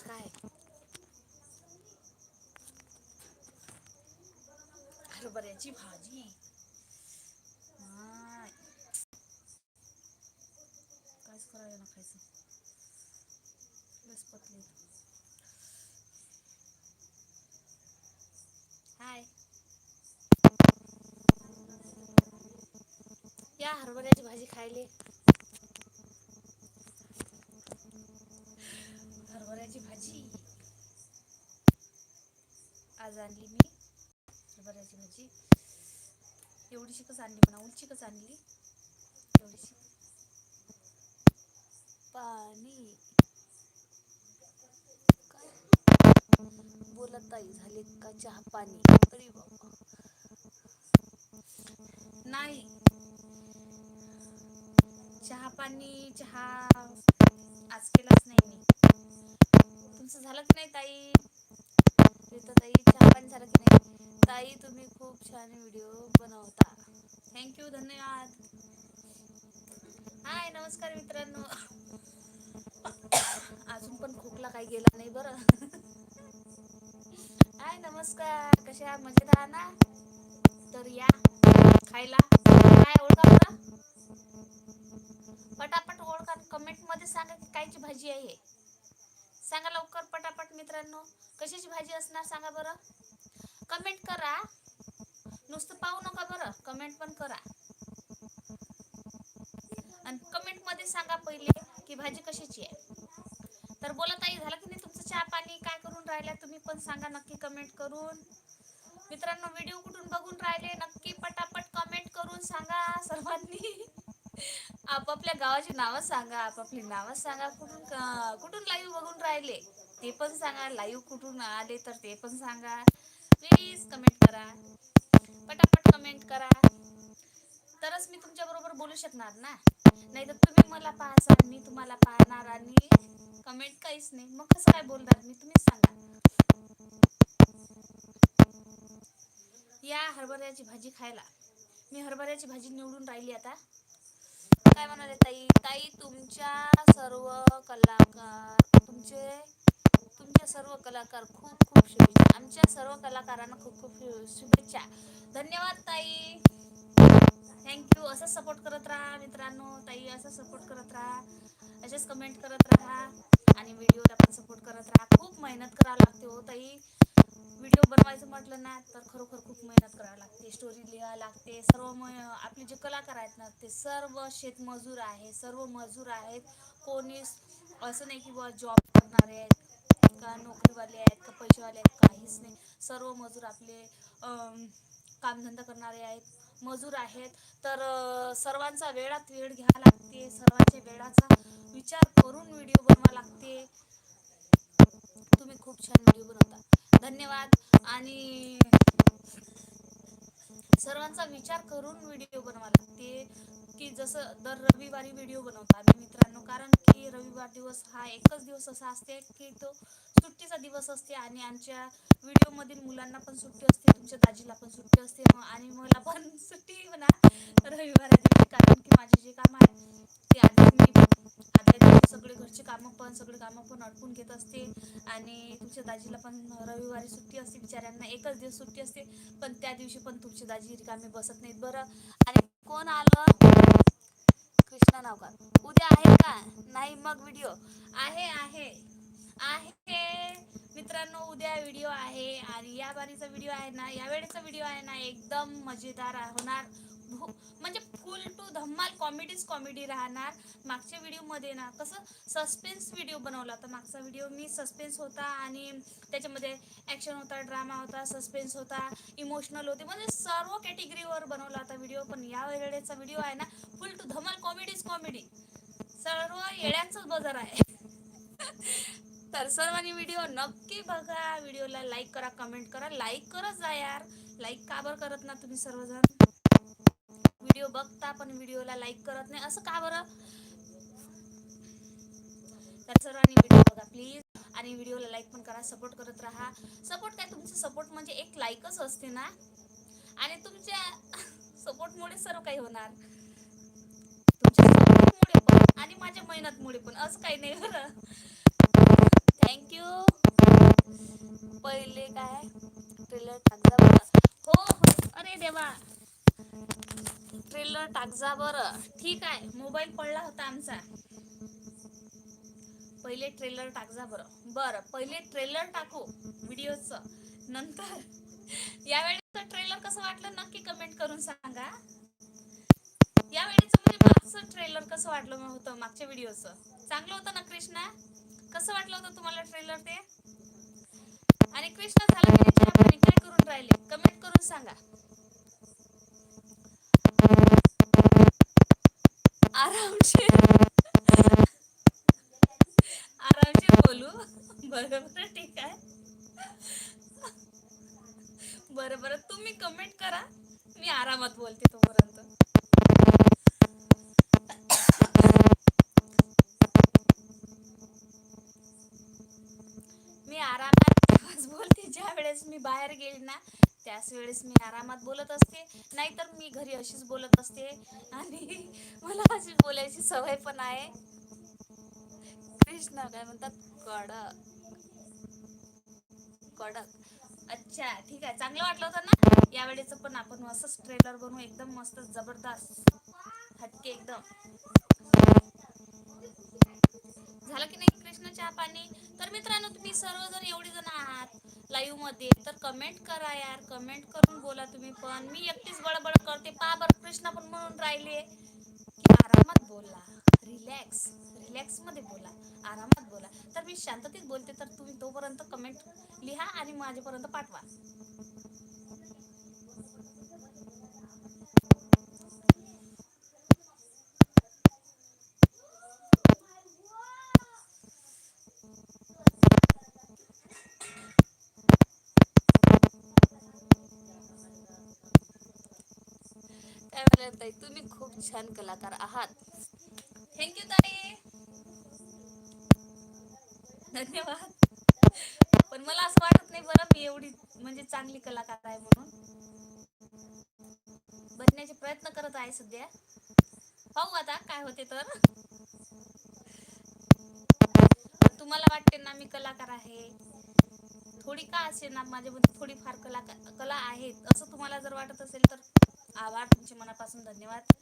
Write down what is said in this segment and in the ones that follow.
काका हरभऱ्याची भाजी. कायच करावे खायचं. बस या हरभऱ्याची भाजी खायले. हरभऱ्याची भाजी. आज आणली मी. हरभऱ्याची भाजी. एवढीशी कच आणली म्हणा उलची कच आणली? एवढीशी. पाणी. बोलताई बोलत झाले का चहा पाणी? अरे बाबा. नाही. चहा पाणी चहा. आज केलाच नाही. झालं की नाही ताई? तर ताई चहा पाणी झालं की नाही? ताई तुम्ही खूप छान व्हिडिओ बनवता. थँक्यू धन्यवाद. हाय नमस्कार मित्रांनो. अजून पण खोकला काही गेला नाही बरं. हाय नमस्कार. कसे मजेत आहात ना तर या खायला काय ओळखा बरं पटापट ओळखा कमेंटमध्ये सांगा की कायची भाजी आहे हे सांगा लवकर पटापट मित्रांनो कशाची भाजी असणार सांगा बरं? कमेंट करा. नुसतं पाहू नका बरं कमेंट पण करा. आणि कमेंटमध्ये सांगा पहिले की भाजी कशाची आहे. तर बोला ताई झालं की नाही तुमचं चहा पाणी काय करून राहिल्या तुम्ही पण सांगा नक्की कमेंट करून. मित्रांनो व्हिडिओ कुठून बघून राहिले? नक्की पटापट कमेंट करून सांगा सर्वांनी. आपापल्या गावाची नावं सांगा आपापली नावं सांगा. कुठून कुठून लाईव्ह बघून राहिले? ते पण सांगा लाईव्ह कुठून आले तर ते पण सांगा. प्लीज कमेंट करा. पटापट कमेंट करा. तरच मी तुमच्या बरोबर बोलू शकणार ना? नाही तर तुम्ही मला पाहसाल मी तुम्हाला पाहणार आणि कमेंट काहीच नाही. मग कसं काय बोलणार? मी तुम्हीच सांगा. या हरभऱ्याची भाजी खायला. मी हरभऱ्याची भाजी निवडून राहिली आता. काय म्हणाले ताई? ताई तुमच्या सर्व कलाकार तुमचे कलाकार खूप खूप शुभेच्छा. आमच्या सर्व कलाकारांना खूप खूप शुभेच्छा. धन्यवाद ताई. थँक्यू असं सपोर्ट करत राहा मित्रांनो. ताई असं सपोर्ट करत राहा. असेच कमेंट करत राहा. आणि व्हिडिओला पण सपोर्ट करत राहा. खूप मेहनत करावं लागते हो ताई. व्हिडिओ बनवायचं म्हटलं ना तर खरोखर खूप मेहनत करावी लागते. स्टोरी लिहावं लागते. सर्व म आपले जे कलाकार आहेत ना ते सर्व शेतमजूर आहे सर्व मजूर आहेत. कोणी असं नाही की बुवा जॉब करणारे आहेत. का? नोकरीवाले आहेत का? पैसेवाले आहेत काहीच नाही. सर्व मजूर आपले कामधंदा करणारे आहेत. मजूर आहेत. तर सर्वांचा वेळात वेळ घ्यावा लागते. सर्वांच्या वेळाचा विचार करून व्हिडिओ बनवा लागते. तुम्ही खूप छान व्हिडिओ बनवता. धन्यवाद. आणि सर्वांचा विचार करून व्हिडिओ बनवा लागते. की जसं दर रविवारी व्हिडिओ बनवतो आम्ही मित्रांनो. कारण की रविवार दिवस हा एकच दिवस असा असते की तो सुट्टीचा दिवस असते आणि आमच्या व्हिडिओमधील मुलांना पण सुट्टी असते तुमच्या दाजीला पण सुट्टी असते. आणि मला पण सुट्टी म्हणा रविवार कारण की माझे जे काम आहे ते आधी मी सगळे घरचे कामं पण सगळे कामं पण अडकून घेत असते. आणि तुमच्या दाजीला पण रविवारी सुट्टी असते. बिचाऱ्यांना एकच दिवस सुट्टी असते. पण त्या दिवशी पण तुमची दाजी रिकामे बसत नाहीत. बरं. आणि कोण आलं कृष्णा उद्या आहे का? नाही मग व्हिडिओ आहे आहे. आहे. मित्रांनो उद्या व्हिडिओ आहे. आणि या बारीचा व्हिडिओ आहे ना या वेळेचा व्हिडिओ आहे ना एकदम मजेदार होणार. हो, म्हणजे फुल टू धम्माल कॉमेडीच कॉमेडी राहणार. मागच्या व्हिडिओमध्ये ना कसं सस्पेन्स व्हिडिओ बनवला होता. मागचा व्हिडिओ मी सस्पेन्स होता आणि त्याच्यामध्ये ॲक्शन होता ड्रामा होता सस्पेन्स होता इमोशनल होते. म्हणजे सर्व कॅटेगरीवर बनवला होता व्हिडिओ पण या वेळेचा व्हिडिओ आहे ना फुल टू धमाल कॉमेडीच कॉमेडी सर्व येड्यांचाच बाजार आहे. तर सर्वांनी व्हिडिओ नक्की बघा. व्हिडिओला लाईक करा कमेंट करा. लाईक करत जा यार. लाईक का बरं करत ना तुम्ही सर्वजण? बघता पण व्हिडिओला लाईक करत नाही. असं का बरं? तर सर्वांनी व्हिडिओ बघा प्लीज आणि व्हिडिओला लाईक पण करा सपोर्ट करत राहा. सपोर्ट काय? तुमचं सपोर्ट म्हणजे एक लाईकच असते ना? आणि तुमच्या सपोर्टमुळे सर्व काही होणार. तुमच्या सपोर्टमुळे पण आणि माझ्या मेहनतमुळे पण. असं काही नाही बरं. थँक्यू पहिले काय? ट्रेलर टाकजा हो हो. देवा. ट्रेलर टाक जा बरं. ठीक आहे. मोबाईल पडला होता आमचा. पहिले ट्रेलर टाक जा बरं. बरं पहिले ट्रेलर टाकू व्हिडिओचं नंतर यावेळेचं ट्रेलर कसं वाटलं नक्की कमेंट करून सांगा. यावेळेच म्हणजे मागचं ट्रेलर कसं वाटलं होतं मागच्या व्हिडिओचं चांगलं होतं ना कृष्णा? कसं वाटलं होतं तुम्हाला ट्रेलर ते? आणि कृष्णा झाला काय करून राहिले. कमेंट करून सांगा. बरं बरं ठीक आहे. बरं बरं तुम्ही कमेंट करा. मी आरामात बोलते तोपर्यंत. मी आरामात तेव्हाच बोलते ज्या वेळेस मी बाहेर गेली ना त्याच वेळेस मी आरामात बोलत असते. नाहीतर मी घरी अशीच बोलत असते. आणि मला अशी बोलायची सवय पण आहे. कृष्ण काय म्हणतात? कडक. कडक. अच्छा ठीक आहे. चांगलं वाटलं होतं ना? या वेळेचं पण आपण असंच ट्रेलर बनवू. एकदम मस्त जबरदस्त. हटके एकदम. झालं की नाही कृष्ण चहा पाणी? तर मित्रांनो तुम्ही सर्वजण एवढी जण आहात लाईव्हमध्ये तर कमेंट करा यार. कमेंट करून बोला तुम्ही पण. मी एकटीच बडबड करते. पा बरं कृष्णा पण म्हणून राहिले की आरामात बोला. रिलॅक्स रिलॅक्समध्ये बोला आरामात बोला. तर मी शांततेत बोलते तर तुम्ही तोपर्यंत कमेंट लिहा आणि माझ्यापर्यंत पाठवा. ताई? तुम्ही खूप छान कलाकार आहात थँक्यू ताई धन्यवाद. पण मला असं वाटत नाही बरं मी एवढी म्हणजे चांगली कलाकार आहे म्हणून. बनण्याचे प्रयत्न करत आहे सध्या. पाहू आता काय होते तर. तुम्हाला वाटते ना मी कलाकार आहे. थोडी का असेल ना माझ्यामध्ये थोडीफार कला कला आहे असं तुम्हाला जर वाटत असेल तर आभार. तुमचे मनापासून धन्यवाद.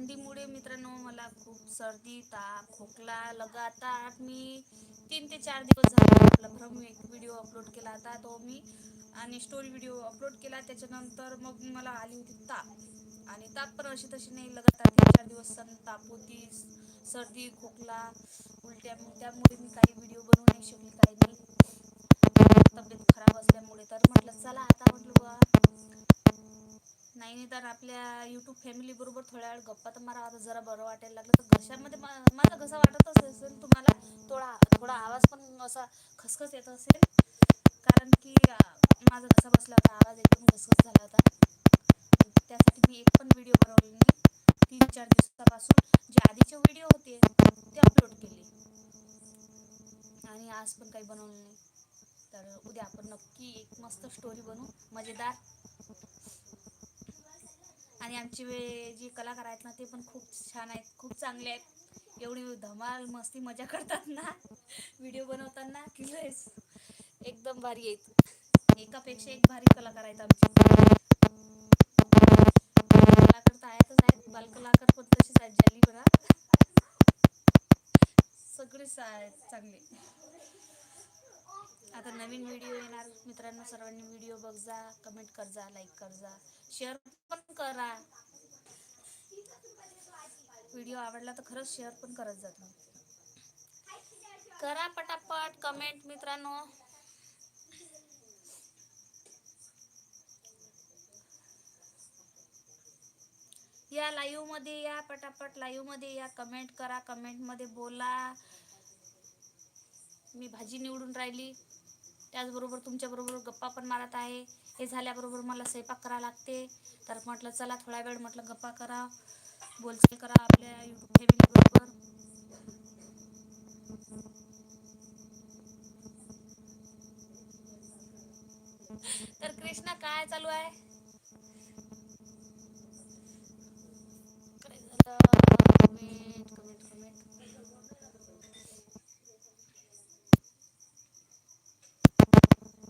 थंडीमुळे मित्रांनो मला खूप सर्दी ताप खोकला लगातार मी तीन ते चार दिवस झाले आपला भ्रम एक व्हिडिओ अपलोड केला होता तो मी आणि स्टोरी व्हिडिओ अपलोड केला. त्याच्यानंतर मग मला आली होती ताप. आणि ताप पण अशी तशी नाही लगातार तीन चार दिवस ताप होती सर्दी खोकला उलट्या मग त्यामुळे मी काही व्हिडिओ बनवू नाही शकले काही नाही. तब्येत खराब असल्यामुळे तर म्हटलं चला नाही नाही तर आपल्या यूट्यूब फॅमिली बरोबर थोड्या वेळ गप्पा तर मारा. आता जरा बरं वाटायला लागलं तर घशामध्ये मला कसं वाटत वाटतच असेल तुम्हाला थोडा थोडा आवाज पण असा खसखस येत असेल. कारण की माझा घसा बसला होता आवाज एकदम खसखस झाला होता. त्यासाठी मी एक पण व्हिडिओ बनवले नाही. तीन चार दिवसापासून जे आधीचे व्हिडिओ होते ते अपलोड केले. आणि आज पण काही बनवलं नाही. तर उद्या आपण नक्की एक मस्त स्टोरी बनवू. मजेदार. आणि आमचे जी जे कलाकार आहेत ना ते पण खूप छान आहेत खूप चांगले आहेत. एवढी धमाल मस्ती मजा करतात ना व्हिडिओ बनवताना की लयच एकदम भारी आहेत. एकापेक्षा एक भारी कलाकार आहेत आमचे. कलाकार तर आहेतच आहेत बालकलाकार पण तसेच आहेत जल्ली बघा सगळेच आहेत चांगले. आता नवीन व्हिडिओ येणार मित्रांनो सर्वांनी व्हिडिओ बघ जा कमेंट कर जा लाईक कर जा शेअर करा. व्हिडिओ आवडला तर खरंच शेअर पण करत जातो करा पटापट कमेंट मित्रांनो. या लाईव्हमध्ये या पटापट लाईव्हमध्ये या. कमेंट करा कमेंटमध्ये बोला. मी भाजी निवडून राहिली. त्याचबरोबर तुमच्याबरोबर गप्पा पण मारत आहे. हे झाल्याबरोबर मला स्वयंपाक करावं लागते. तर म्हटलं चला थोडा वेळ म्हटलं गप्पा करा बोलचाल करा आपल्या युट्यूब फॅमिलीबरोबर तर कृष्णा काय चालू आहे?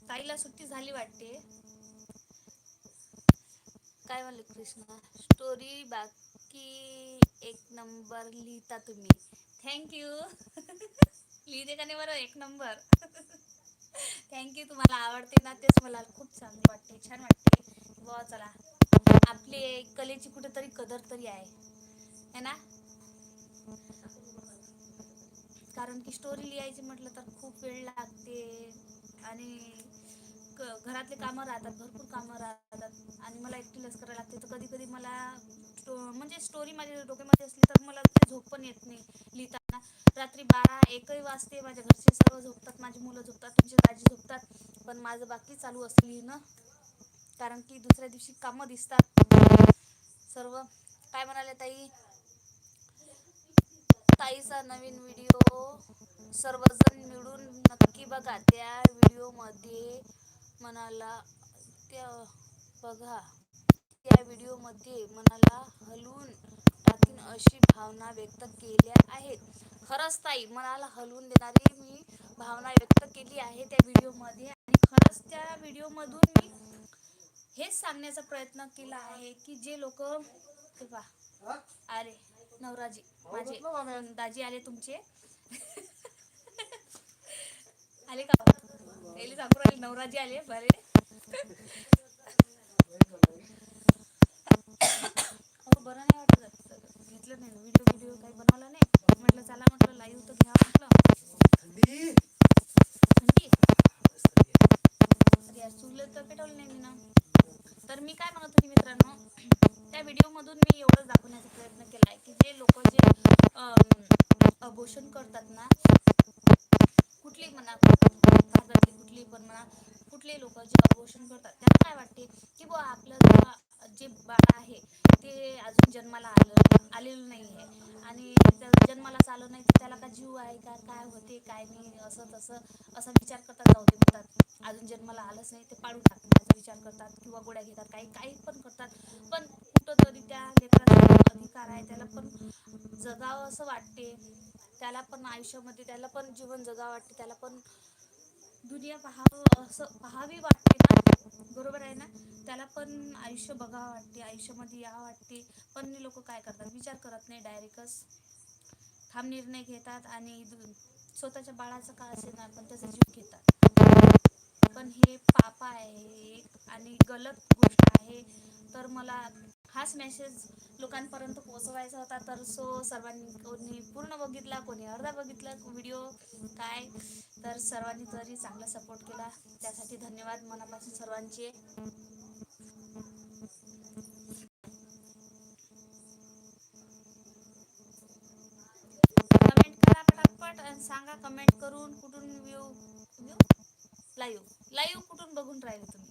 ताईला सुट्टी झाली वाटते. काय म्हणले कृष्णा? स्टोरी बाकी एक नंबर लिहिता तुम्ही. थँक्यू लिहिते का नाही बरं? एक नंबर थँक्यू तुम्हाला आवडते ना तेच मला खूप चांगलं वाटते. छान वाटते. ब चला. आपली कलेची कुठेतरी कदर तरी आहे. है ना? कारण की स्टोरी लिहायची म्हटलं तर खूप वेळ लागते. आणि घरातले कामं राहतात भरपूर कामं राहतात. आणि मला एकटीलाच करायला लागते. तर कधी कधी मला म्हणजे स्टोरी माझ्या डोक्यामध्ये असली तर मला ते झोप पण येत नाही लिहिताना. रात्री बारा एकही वाजते माझ्या घरचे सर्व झोपतात माझी मुलं झोपतात तुमची दाजी झोपतात. पण माझं बाकी चालू असतं लिहिणं. कारण की दुसऱ्या दिवशी कामं दिसतात. सर्व. काय म्हणाले ताई? ताईचा नवीन व्हिडिओ सर्वजण मिळून नक्की बघा त्या व्हिडिओमध्ये मनाला त्या बघा त्या व्हिडिओमध्ये मनाला हलवून टाकीन अशी भावना व्यक्त केल्या आहेत. खरंच ताई मनाला हलवून देणारी मी भावना व्यक्त केली आहे त्या व्हिडिओमध्ये आणि खरंच त्या व्हिडिओमधून मी हेच सांगण्याचा प्रयत्न केला आहे की जे लोक अरे नवराजी माझे दाजी आले तुमचे. आले का? पहिले सांगू राहिले नवराजी आले बरे अहो बरं नाही वाटत घेतलं नाही व्हिडिओ व्हिडिओ काही बनवला नाही म्हटलं चला म्हटलं लाईव्ह तर घ्या म्हटलं थंडी चुलं तर पेटवलं नाही मी ना तर मी काय म्हणत होती मित्रांनो त्या व्हिडिओमधून मी एवढंच दाखवण्याचा प्रयत्न केला आहे की जे लोक जे अबोषण करतात ना कुठली म्हणा भारतातली म्हणा कुठले लोक जे अबोषण करतात? त्यांना काय वाटते? की बुवा आपलं जे बाळ आहे ते अजून जन्माला आलं आलेलं नाही आहे आणि जन्मालाच आलं नाही तर त्याला का जीव आहे का? काय होते? काय नाही? असं तसं असा विचार करतात जाऊ दे म्हणतात. अजून जन्माला आलंच नाही ते पाडून टाकतात विचार करतात किंवा गोळ्या घेतात काही काही पण करतात. पण कुठंतरी त्या लेकराचा अधिकार आहे त्याला पण जगावं असं वाटते. त्याला पण आयुष्यामध्ये त्याला पण जीवन जगावं वाटते त्याला पण दुनिया पाहावं असं पाहावी वाटते ना. बरोबर आहे ना? त्याला पण आयुष्य बघावं वाटते आयुष्यामध्ये यावं वाटते. पण लोक काय करतात? विचार करत नाही डायरेक्टच. ठाम निर्णय घेतात आणि स्वतःच्या बाळाचं का असेल पण त्याचा जीव घेतात. पण हे पाप आहे आणि गलत गोष्ट आहे. तर मला हाच मेसेज लोकांपर्यंत पोहोचवायचा होता. तर सो सर्वांनी कोणी पूर्ण बघितला कोणी अर्धा बघितला व्हिडिओ काय? तर सर्वांनी तरी चांगला सपोर्ट केला. त्यासाठी धन्यवाद मनापासून सर्वांचे कमेंट करा पटापट आणि सांगा कमेंट करून कुठून व्ह्यू व्ह्यू लाईव्ह लाईव्ह कुठून बघून राहिले तुम्ही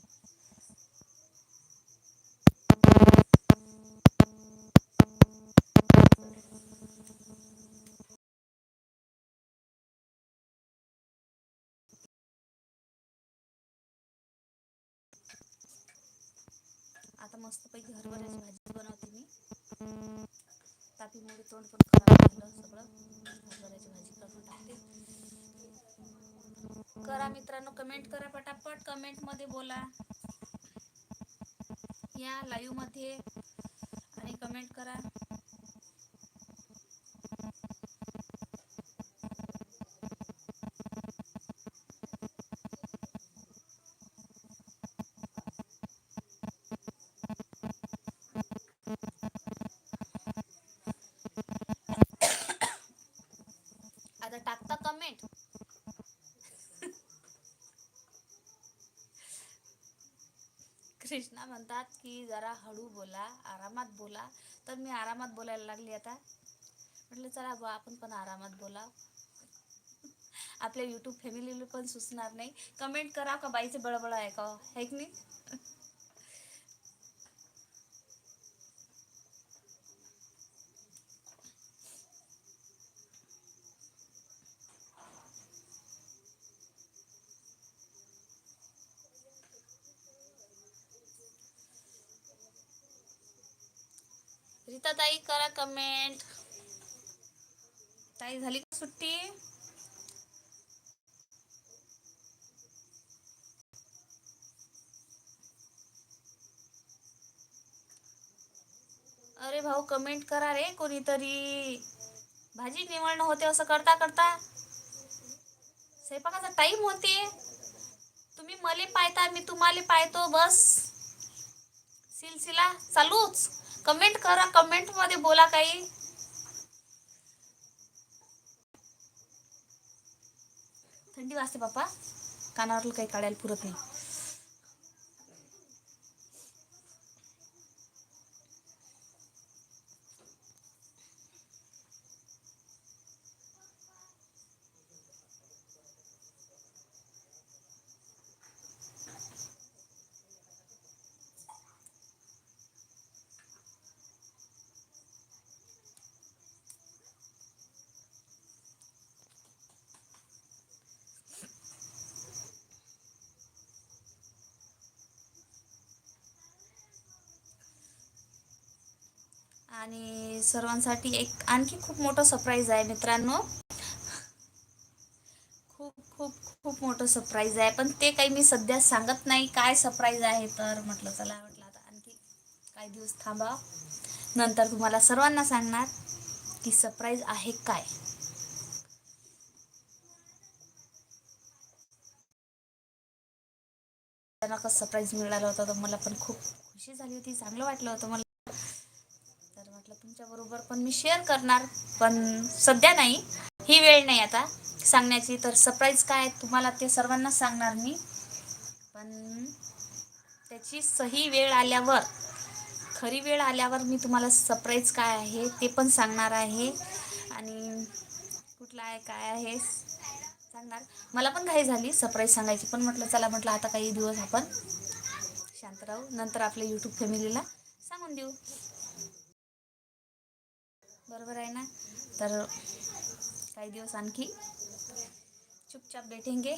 आता मस्तपैकी हरभऱ्याची भाजी बनवते मी. तापीमुळे तोंड पण खराब झालं सगळं. हरभऱ्याची भाजी करून टाकते. करा मित्रांनो कमेंट करा पटापट. कमेंटमध्ये बोला. या लाईव्हमध्ये आणि कमेंट करा. कमेंट कृष्णा म्हणतात की जरा हळू बोला आरामात बोला. तर मी आरामात बोलायला लागली आता. म्हटलं चला बा आपण पण आरामात बोला आपल्या यूट्यूब फॅमिलीला पण सुचणार नाही. कमेंट करा का बाईचं बळबळ आहे का हो? है की नाही? गीता ताई करा कमेंट ताई झाली का सुट्टी? अरे भाऊ कमेंट करा रे कोणीतरी. भाजी निवडणं होते असं करता करता. स्वयंपाकाचा टाईम होते. तुम्ही मले पाहता मी तुम्हाला पाहतो बस. सिलसिला चालूच. कमेंट करा कमेंटमध्ये बोला काही. थंडी वाजते बाप्पा कानावर काही काढायला पुरत नाही. आणि सर्वांसाठी एक आणखी खूप मोठं सरप्राईज आहे मित्रांनो. खूप खूप खूप मोठं सरप्राईज आहे. पण ते काही मी सध्या सांगत नाही काय सरप्राईज आहे तर म्हटलं चला म्हटलं आता आणखी काही दिवस थांबा. नंतर तुम्हाला सर्वांना सांगणार की सरप्राईज आहे काय. अचानकच सरप्राईज मिळाला होता तर मला पण खूप खुशी झाली होती चांगलं वाटलं होतं मला. तुमच्याबरोबर पण मी शेअर करणार पण सध्या नाही. ही वेळ नाही आता. सांगण्याची तर सरप्राईज काय आहे तुम्हाला ते सर्वांना सांगणार मी. पण त्याची सही वेळ आल्यावर खरी वेळ आल्यावर मी तुम्हाला सरप्राईज काय आहे ते पण सांगणार आहे. आणि कुठला आहे काय आहे सांगणार. मला पण घाई झाली सरप्राईज सांगायची पण म्हटलं चला म्हटलं आता काही दिवस आपण शांत राहू. नंतर आपल्या यूट्यूब फॅमिलीला सांगून देऊ. बरोबर आहे ना? तर काही दिवस आणखी चुपचाप बैठेंगे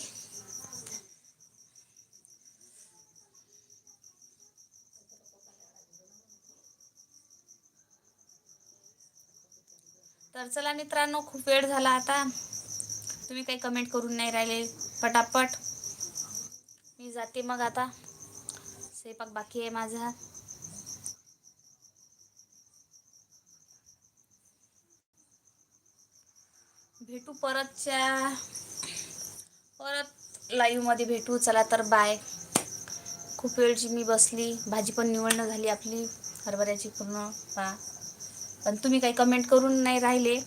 तर चला मित्रांनो खूप वेळ झाला आता. तुम्ही काही कमेंट करून नाही राहिले. पटापट. मी जाते मग आता. स्वयंपाक बाकी आहे माझा. भेटू परतच्या परत लाईव्हमध्ये भेटू. चला तर बाय खूप वेळची मी बसली भाजी पण निवडणं झाली आपली हरभऱ्याची पूर्ण पा. पण तुम्ही काही कमेंट करून नाही राहिले.